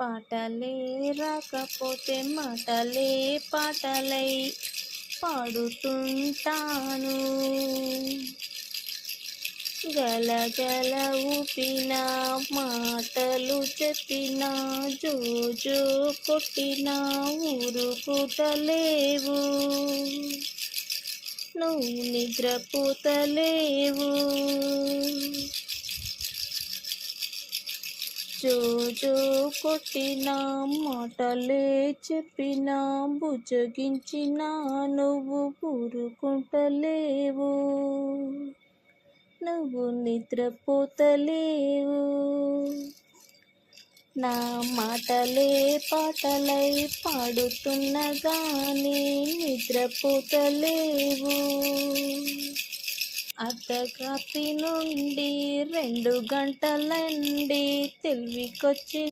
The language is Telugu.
పాటలే రాకపోతే మాటలే పాటలై పాడుతుంటాను. గలగల ఊపిన మాటలు చెప్పిన జోజో కొట్టిన ఊరుకుతలేవు నువ్వు నిద్రపోతలేవు. జోజో కొట్టిన మాటలే చెప్పిన బుజగించిన నువ్వు ఊరుకుంటలేవు. నువ్వు నిద్రపోతలేవు. నా మాటలే పాటలై పాడుతున్నగానే నిద్రపోతలేవు. అర్ధరాత్రి నుండి రెండు గంటలండి తెలివికొచ్చి